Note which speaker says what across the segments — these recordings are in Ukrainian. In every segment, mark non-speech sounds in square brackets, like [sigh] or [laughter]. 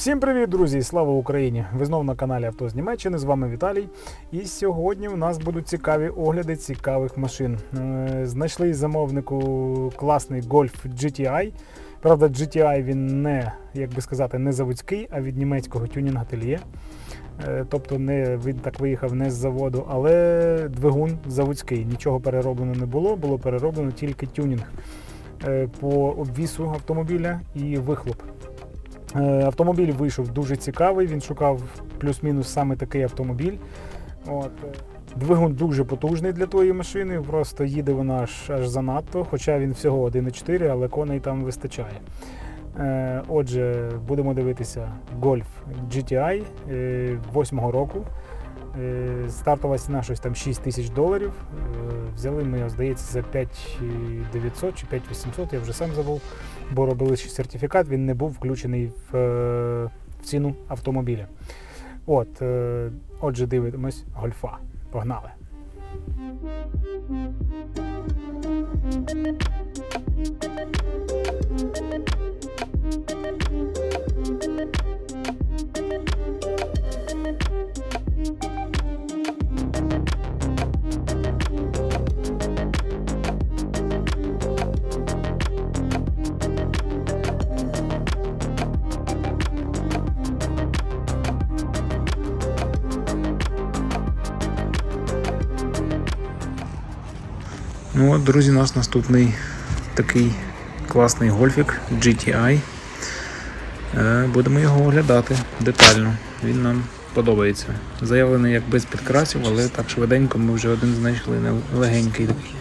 Speaker 1: Всім привіт, друзі! Слава Україні! Ви знову на каналі Авто з Німеччини. З вами Віталій. І сьогодні у нас будуть цікаві огляди цікавих машин. Е, Знайшли замовнику класний Golf GTI. Правда, GTI він не, як би сказати, не заводський, а від німецького тюнінг ательє. Тобто не, він так виїхав не з заводу, але двигун заводський. Нічого перероблено не було, було перероблено тільки тюнінг е, по обвісу автомобіля і вихлоп. Е, Автомобіль вийшов дуже цікавий. Він шукав плюс-мінус саме такий автомобіль. От. е, Двигун дуже потужний для тої машини, просто їде вона аж, аж занадто, хоча він всього 1,4, але коней там вистачає. Е, Отже, будемо дивитися Golf GTI 8-го року. Е, Стартова ціна щось там 6 тисяч доларів. Е, Взяли ми його, здається, за 5900 чи 5800, я вже сам забув, бо робили ще сертифікат, він не був включений в, е, в ціну автомобіля. От, отже, дивимось гольфа. Погнали. Ну от, друзі, у нас наступний такий класний гольфік GTI. Е, Будемо його оглядати детально. Він нам подобається. Заявлений як без підкрасів, але так швиденько ми вже один знайшли легенький такий.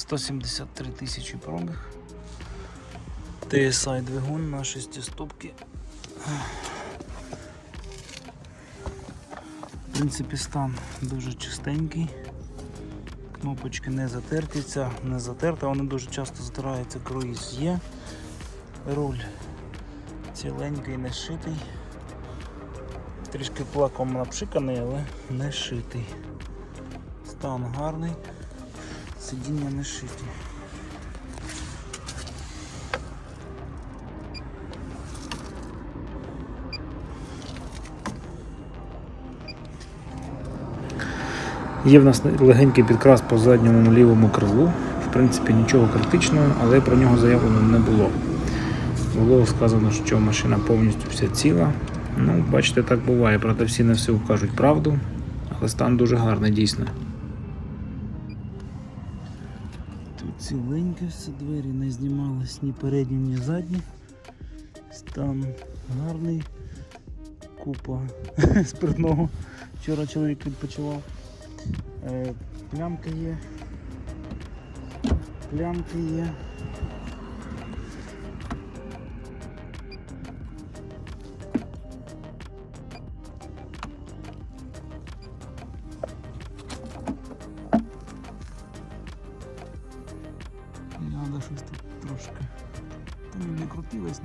Speaker 2: 173 тисячі пробіг. TSI двигун на шестиступки. В принципі, стан дуже чистенький. Кнопочки не затерті, ця не затерта, вони дуже часто затираються, круїз є. Руль ціленький, не шитий. Трішки плаком напшиканий, але не шитий. Стан гарний. Сидіння не шиті.
Speaker 1: Є в нас легенький підкрас по задньому лівому крилу. В принципі, нічого критичного, але про нього заявлено не було. Було сказано, що машина повністю вся ціла. Ну, бачите, так буває, проте всі не все кажуть правду, але стан дуже гарний дійсно.
Speaker 2: Ціленьке все двері не знімались ні передні, ні задні. Стан гарний. Купа [laughs] спиртного. Вчора чоловік відпочивав. Е, Плямки є. Плямки є.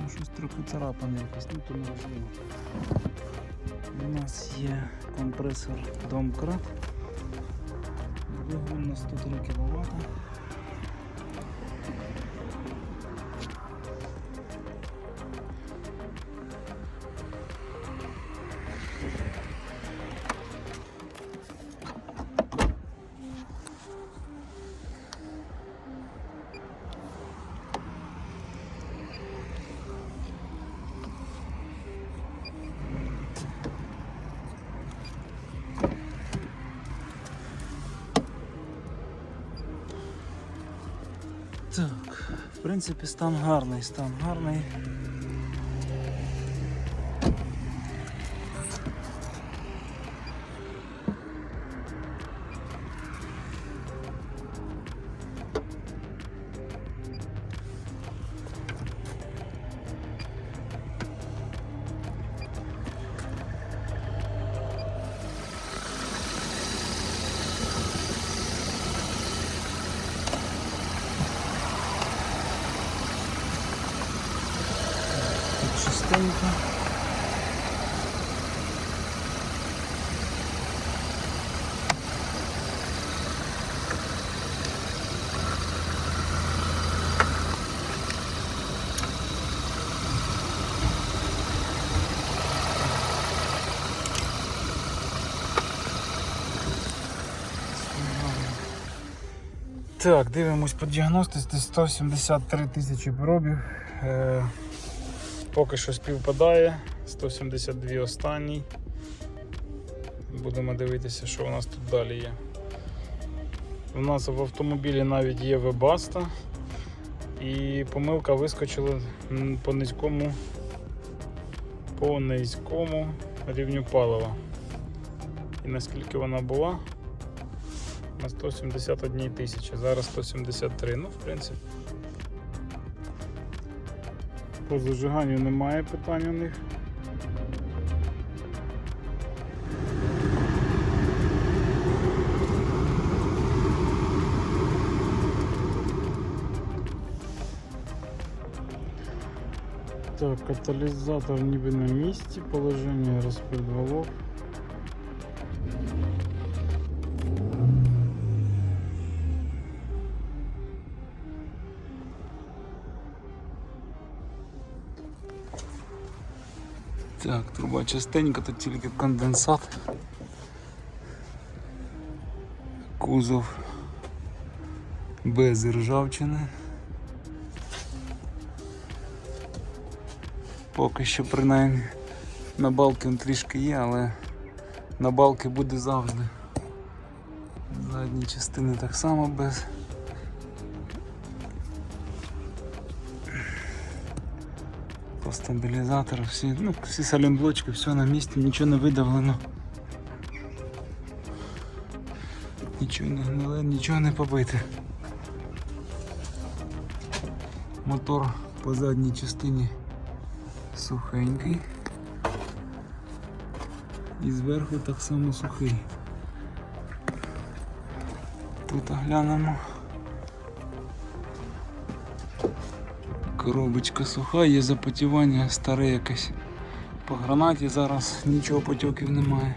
Speaker 2: Але щось трохи царапане якось, ну то не важливо. У нас є компресор Домкрат. Двигун на 103 кВт. Принципі, стан гарний, стан гарний. Чистенько. Так, дивимось по діагностиці 173 тисячі пробів.
Speaker 1: Поки що співпадає. 172 останній. Будемо дивитися, що у нас тут далі є. У нас в автомобілі навіть є вебаста. І помилка вискочила по низькому, по низькому рівню палива. І наскільки вона була? На 171 тисячі, зараз 173. Ну, в принципі. По зажиганню немає питань у них. Так, каталізатор ніби на місці, положення розпредвалов.
Speaker 2: Так, труба частенько, тут тільки конденсат. Кузов без ржавчини. Поки що принаймні на балки він трішки є, але на балки буде завжди. Задні частини так само без. По стабілізатору всі, ну, всі салімблочки, все на місці, нічого не видавлено. Нічого не гниле, нічого не побите. Мотор по задній частині сухенький. І зверху так само сухий. Тут глянемо. Коробочка суха, є запотівання старе якесь. По гранаті зараз нічого потьоків немає.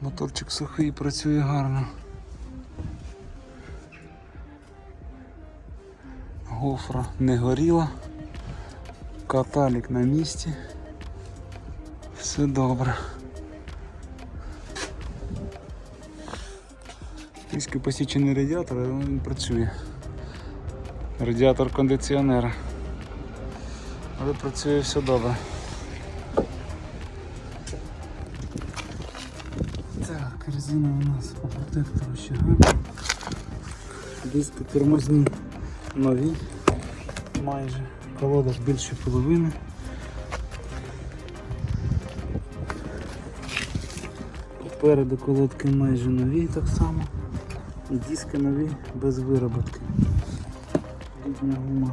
Speaker 2: Моторчик сухий, працює гарно. Гофра не горіла. Каталік на місці. Все добре. Трішки посічений радіатор, але він працює. Радіатор кондиціонера. Але працює все добре. Так, резина у нас по протектору ще гарна. Диски тормозні нові. Майже. Колода більше половини. Попереду колодки майже нові так само. І диски нові без вироботки. Літня гума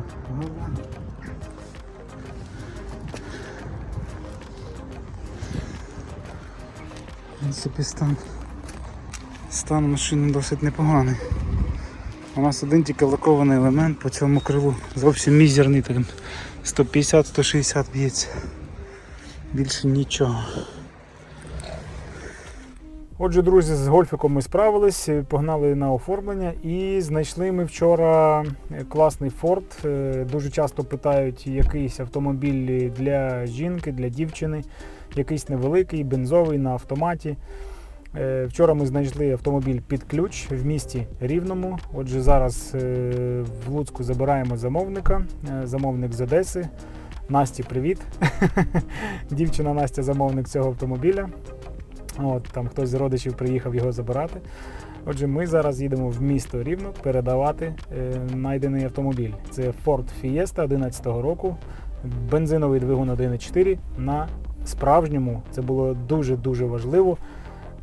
Speaker 2: принципі, стан, стан машини досить непоганий. У нас один тільки лакований елемент по цьому крилу. Зовсім мізерний, так 150-160 б'ється. Більше нічого.
Speaker 1: Отже, друзі, з гольфіком ми справились, погнали на оформлення і знайшли ми вчора класний Ford. Е, Дуже часто питають якийсь автомобіль для жінки, для дівчини, якийсь невеликий, бензовий на автоматі. Е, Вчора ми знайшли автомобіль під ключ в місті Рівному. Отже, зараз е, в Луцьку забираємо замовника. Е, Замовник з Одеси. Насті, привіт. [laughs] Дівчина Настя замовник цього автомобіля. От, там хтось з родичів приїхав його забирати. Отже, ми зараз їдемо в місто Рівно передавати е, знайдений автомобіль. Це Ford Fiesta 11 року, бензиновий двигун 1.4 на справжньому. Це було дуже-дуже важливо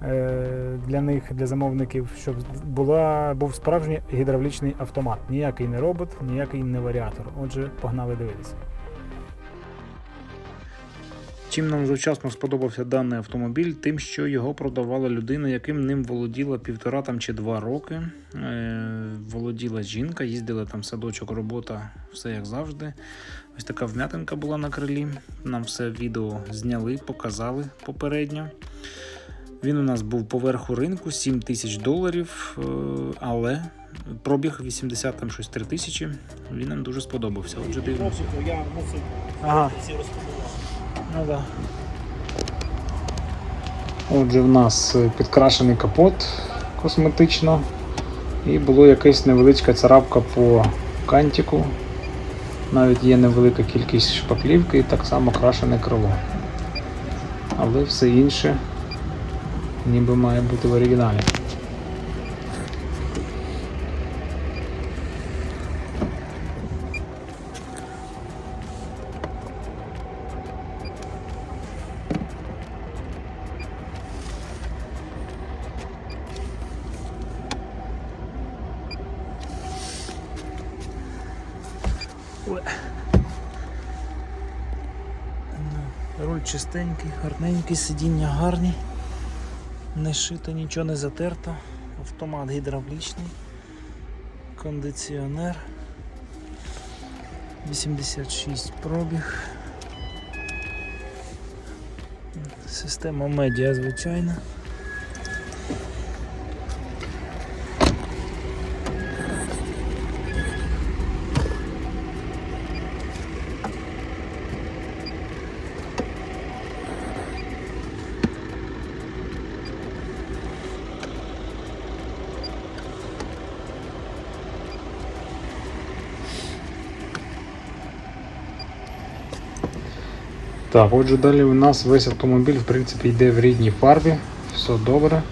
Speaker 1: е, для них, для замовників, щоб була, був справжній гідравлічний автомат. Ніякий не робот, ніякий не варіатор. Отже, погнали дивитися.
Speaker 2: Чим нам завчасно сподобався даний автомобіль, тим, що його продавала людина, яким ним володіла півтора там чи два роки. Е, володіла жінка, їздила там садочок, робота, все як завжди. Ось така вмятинка була на крилі. Нам все відео зняли, показали попередньо. Він у нас був поверху ринку 7 тисяч доларів, е, але пробіг 80 там щось 3 тисячі. Він нам дуже сподобався. Отже, дивимося.
Speaker 1: Я мусив
Speaker 2: Ага.
Speaker 1: ці розподавати.
Speaker 2: Ну да. Отже, в нас е, підкрашений капот косметично. І було якась невеличка царапка по кантику. Навіть є невелика кількість шпаклівки і так само крашене крило. Але все інше ніби має бути в оригіналі.
Speaker 1: Руль чистенький, гарненький, сидіння гарні. Не шито, нічого не затерто. Автомат гідравлічний. Кондиціонер. 86 пробіг. Система медіа, звичайно.
Speaker 2: Так, отже, далі у нас весь автомобіль в принципі йде в рідній фарбі, все добре.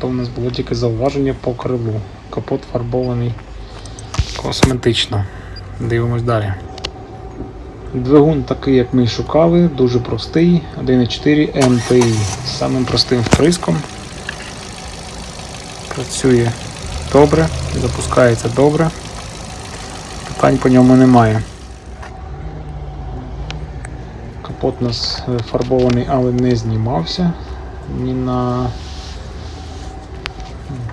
Speaker 2: То у нас було тільки зауваження по крилу. Капот фарбований косметично. Дивимось далі. Двигун такий, як ми і шукали, дуже простий, 1.4 MPI з самим простим вприском. Працює добре, запускається добре. Питань по ньому немає. Капот нас е, фарбований, але не знімався ні на,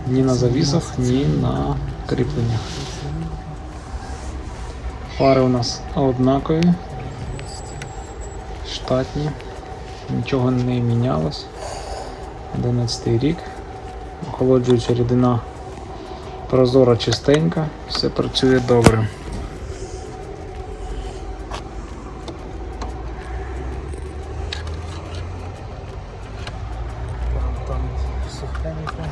Speaker 2: ні на завісах, ні на кріпленнях. Фари у нас однакові, штатні, нічого не мінялось. 11 рік. Охолоджуюча рідина прозора чистенька, все працює добре.
Speaker 1: Там, там сухенько.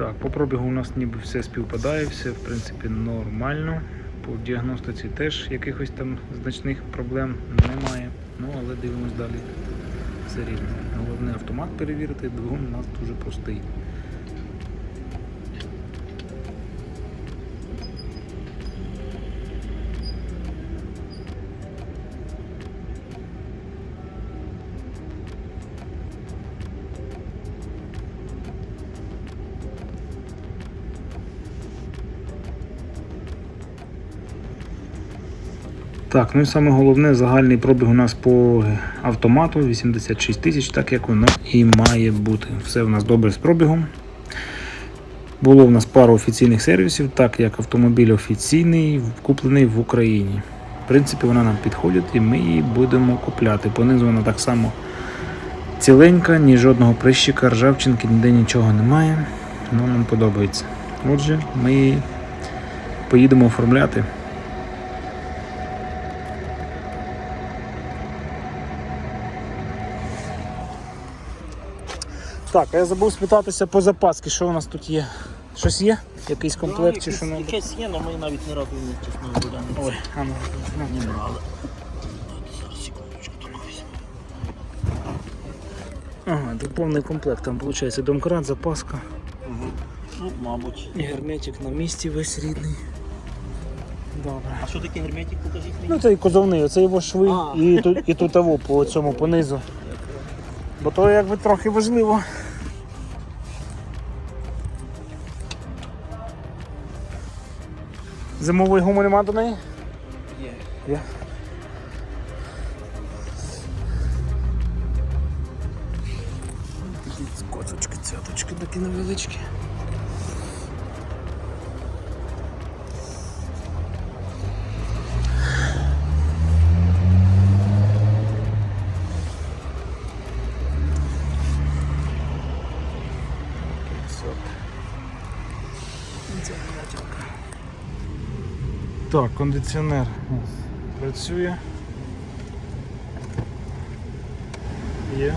Speaker 2: Так, по пробігу у нас ніби все співпадає, все в принципі нормально. По діагностиці теж якихось там значних проблем немає. Ну але дивимось далі. Все рівно. Головне автомат перевірити, двигун у нас дуже простий. Так, ну і саме головне, загальний пробіг у нас по автомату 86 тисяч, так як воно і має бути. Все у нас добре з пробігом. Було в нас пару офіційних сервісів, так як автомобіль офіційний, куплений в Україні. В принципі, вона нам підходить і ми її будемо купляти. Понизу вона так само ціленька, ні жодного прищика, ржавчинки, ніде нічого немає. Ну, нам подобається. Отже, ми поїдемо оформляти.
Speaker 1: Так, а я забув спитатися по запаски, що у нас тут є. Щось є? Якийсь комплект чи що не?
Speaker 3: Якесь є, але ми навіть не не чесно говоря.
Speaker 1: Ой, а ну, ну.
Speaker 3: Не брали.
Speaker 1: Ага, тут повний комплект. Там виходить домкрат, запаска
Speaker 3: Ну, мабуть.
Speaker 1: і герметик на місці весь рідний.
Speaker 2: Добре.
Speaker 3: А що таке герметик, покажіть мені?
Speaker 2: Ну це і козовний, оце його шви
Speaker 3: А.
Speaker 2: і тут і тут того по цьому понизу. Бо то якби трохи важливо. Зимової гуми нема до неї?
Speaker 3: Є.
Speaker 2: Є. Такі козочки, цяточки такі невеличкі. Так, кондиціонер працює. Є.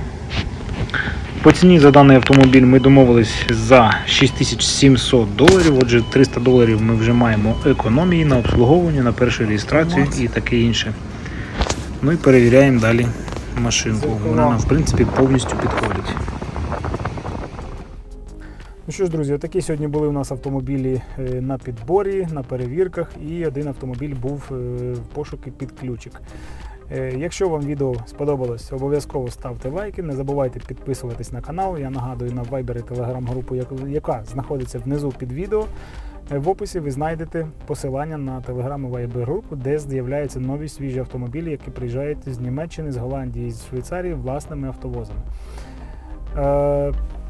Speaker 2: По ціні за даний автомобіль ми домовились за 6700 доларів. Отже, 300 доларів ми вже маємо економії на обслуговування, на першу реєстрацію і таке інше. Ну і перевіряємо далі машинку. Вона нам, в принципі, повністю підходить.
Speaker 1: Що ж, друзі, такі сьогодні були у нас автомобілі е, на підборі, на перевірках, і один автомобіль був е, в пошуки під ключик. Е, Якщо вам відео сподобалось, обов'язково ставте лайки, не забувайте підписуватись на канал. Я нагадую на Viber і Telegram групу, яка знаходиться внизу під відео. В описі ви знайдете посилання на Telegram Viber групу, де з'являються нові свіжі автомобілі, які приїжджають з Німеччини, з Голландії, з Швейцарії власними автовозами.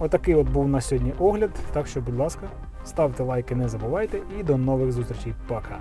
Speaker 1: Отакий от був на сьогодні огляд. Так що, будь ласка, ставте лайки, не забувайте і до нових зустрічей. Пока!